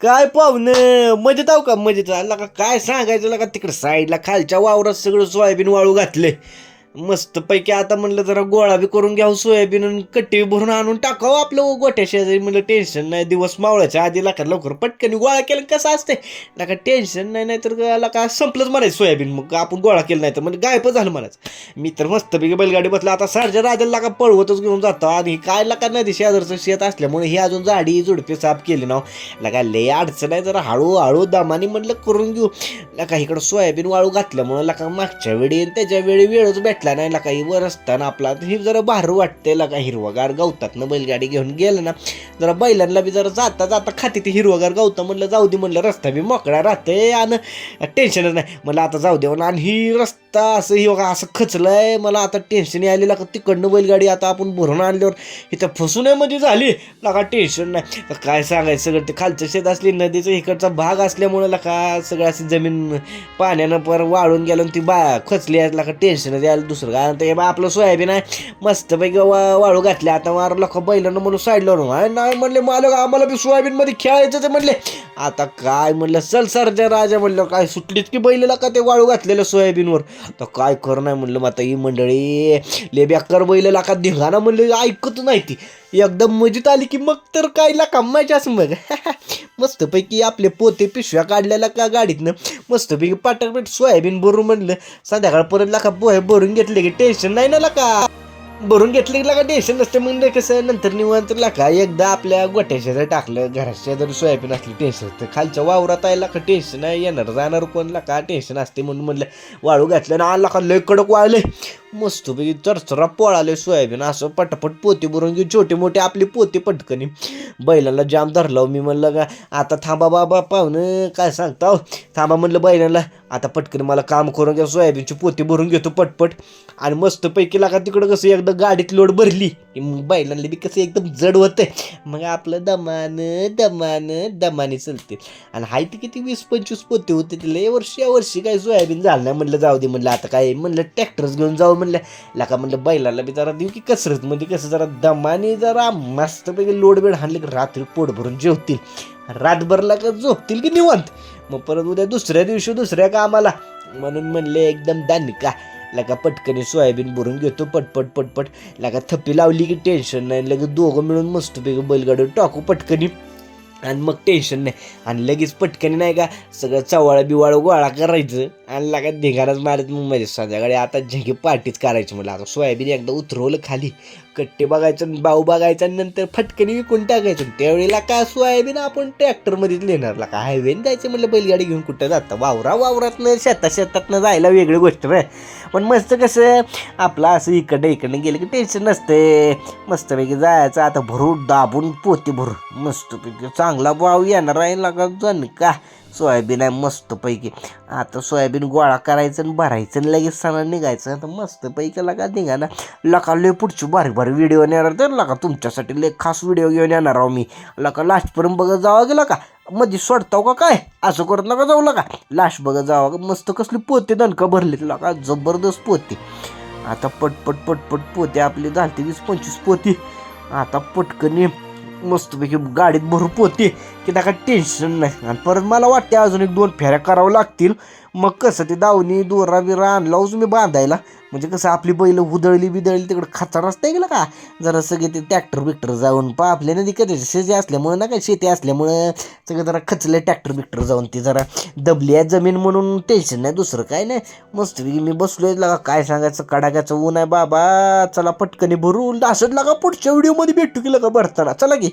काय पाहुणं? मजेत आहो का? मजेत. आला का काय सांगायचं? का तिकडं साईडला खालच्या वावरात सगळं सोयाबीन वाळू घातले मस्त पैकी आता म्हणलं जरा गोळा बी करून घ्यावं सोयाबीन आणि कट्टी भरून आणून टाकावं आपलं गोट्या शेजारी म्हणलं टेन्शन नाही दिवस मावळ्याच्या आधी लाखात लवकर पटकन गोळा केलं कसं असते नका टेन्शन नाही नाही तर का संपलंच म्हणायचं सोयाबीन. मग आपण गोळा केलं नाही तर म्हणजे गायबच झालं म्हणायचं. मी तर मस्तपैकी बैलगाडी बसला. आता सारख्या राजाला का पळवतच घेऊन जातो. आणि काय लका नदी शेजारचं शेत असल्यामुळे ही अजून झाडी झुडपे साफ केली ना लगा लय अडचण आहे जरा हळूहळू दमाने म्हटलं करून घेऊ. लका इकडं सोयाबीन वाळू घातल्यामुळं लका मागच्या वेळी आणि त्याच्या वेळी वेळच भेटला नाही लका काही वर असताना आपला. हे जरा भारू वाटते लका हिरवगार गवतातनं बैलगाडी घेऊन गेलं ना. जरा बैलांना बी जरा जाता जाता खाते ते हिरवगार गवतं म्हणलं जाऊ दे म्हणलं रस्ता बी मोकळा राहते आणि टेन्शनच नाही. मला आता जाऊ दे आणि ही रस्ता असं हे बघा असं खचलंय. मला आता टेन्शन आलेलं का तिकडनं बैलगाडी आता आपण भरून आणल्यावर इथं फसवण्यामध्ये म्हणजे झाली. लगा टेन्शन नाही. काय सांगायचं सगळं? ते खालचं शेत असली नदीचं इकडचा भाग असल्यामुळे लका सगळं अशी जमीन पाण्यानं पर वाळून गेलं आणि ती बा खचली आहे. लका टेन्शन द्यायला दुसरं काय. ते बा आपलं सोयाबीन आहे. मस्तपैकी वा वाळू घातली आता मार लका बैलानं म्हणून साईडला नाही नाही म्हणले मालक आम्हाला बी सोयाबीनमध्ये खेळायचं ते म्हणले. आता काय म्हणलं चल सर राजा म्हणलं काय सुटलीत की बैलाला का ते वाळू घातलेलं सोयाबीनवर? आता काय कर नाही म्हणलं मग आता ही मंडळी ले बेकार बैलाला का धिंगाणा म्हणलं ऐकत नाही ती. एकदम मजेत आली की मग तर काय ला कमायची असं मग. मस्तपैकी आपले पोते पिशव्या काढलेल्या का गाडीतनं मस्तपैकी पाटापट सोयाबीन भरून म्हणलं संध्याकाळपर्यंत लाका पोहे भरून घेतले की टेन्शन नाही ना लाका भरून घेतलं की लाका टेन्शन नसते. मग कसं नंतर निवांत लाका एकदा आपल्या गोट्याच्या जर टाकलं घराच्या जर सोयाबीन असली टेन्शन तर खालच्या वावरात आहे लाका टेन्शन आहे. येणार जाणार कोण लाका टेन्शन असते म्हणून म्हणलं वाळू घातलं ना लाका लय कडक वाळले मस्तपैकी चरचरा पोळाले सोयाबीन. असं पटापट पोते भरून घेऊन छोटे मोठे आपले पोते पटकनी. बैलाला जाम धरलं हो मी म्हणलं का आता थांबा बाबा पाहुणं काय सांगता हो? थांबा म्हणलं बैलाला. आता पटकन मला काम करून घ्या सोयाबीनची पोते भरून घेतो पटपट. आणि मस्तपैकी लागा तिकडं कसं एकदा गाडीत लोड भरली की मग बैलांना बी कसं एकदम जड होतं मग आपलं दमानं दमानं दमाने चलते. आणि हाय ते किती वीस पंचवीस पोते होते तिला या वर्षी या वर्षी काय सोयाबीन झालं नाही म्हणलं जाऊ दे म्हणलं आता काय म्हणलं ट्रॅक्टरच घेऊन जाऊ म्हणलं लाका म्हणलं बैलाला बी जरा देऊ की कसरत? म्हणजे कसं जरा दमाने जरा मस्तपैकी लोड बेड हाणले की रात्री पोट भरून जेवतील. रातभरला का झोपतील की निवांत. मग परत उद्या दुसऱ्या दिवशी दुसऱ्या कामाला. म्हणून म्हणले एकदम दानिका लगा पटकनी सोयाबीन भरून घेतो पटपट पटपट. लगा थप्पी लावली की टेन्शन नाही लगेच दोघं मिळून मस्तपैकी बैलगाडीवर टाकू पटकनी. आणि मग टेन्शन नाही. आणि लगेच पटकनी नाही का सगळं चवाळं बिवाळ गोळा करायचं. आणि लागत धिगाराच मारत मग माझ्या संध्याकाळी. आता झेंगे पार्टीच करायची मला आता सोयाबीन एकदा उतरवलं खाली. कट्टे बघायचं बाऊ बघायचं नंतर फटकनी विकून टाकायचं. त्यावेळेला का सोयाबीन आपण ट्रॅक्टरमध्येच लिहिणार का हायवेन जायचं म्हटलं बैलगाडी घेऊन कुठं जातं? वावरा वावरातनं शेतात शेतातनं जायला वेगळी गोष्ट रे पण मस्त कसं आपलं असं इकडं इकडनं गेलं की टेन्शन नसते मस्तपैकी जायचं. आता भरू दाबून पोते भरू. मस्तपैकी चांगला वाव येणार आहे लागा जण का? सोयाबीन आहे मस्तपैकी. आता सोयाबीन गोळा करायचं आणि भरायचं आणि लगेच सणा निघायचं. आता मस्तपैकी लगा निघा ना. लका लय पुढची भारी भारी व्हिडिओ येणार तर लका तुमच्यासाठी लय खास व्हिडिओ घेऊन येणार आहो मी. लका लास्टपर्यंत बघत जावा गेला का मध्ये सोडताव का काय? असं करत नका जाऊ लका. लास्ट बघत जावा का? मस्त कसली पोते दणका भरले लका. जबरदस्त पोते. आता पटपट पटपट पोते आपले झालते वीस पंचवीस पोते. आता पटकन मस्तपैकी गाडीत भरू होते की नका टेन्शन नाही. आणि परत मला वाटते अजून एक दोन फेऱ्या करावं लागतील. मग कसं ते दावणी दोरा बिरा आणलाच मी बांधायला. म्हणजे कसं आपली बैल उदळली बिदळली तिकडं खाचा रस्ता गेला का? जरा सगळे ते ट्रॅक्टर बिक्टर जाऊन पा आपल्या नदी कधी शेती असल्यामुळं ना काय शेती असल्यामुळं सगळं जरा खचलं ट्रॅक्टर बिक्टर जाऊन. ते जरा दबली आहे जमीन म्हणून टेन्शन नाही दुसरं काय नाही. मस्त मी बसलोय लगा काय सांगायचं? कडाक्याचं ऊन आहे बाबा. चला पटकनी भरून असंच लागा पुढच्या व्हिडिओमध्ये भेटू की लगा भरताना. चला की.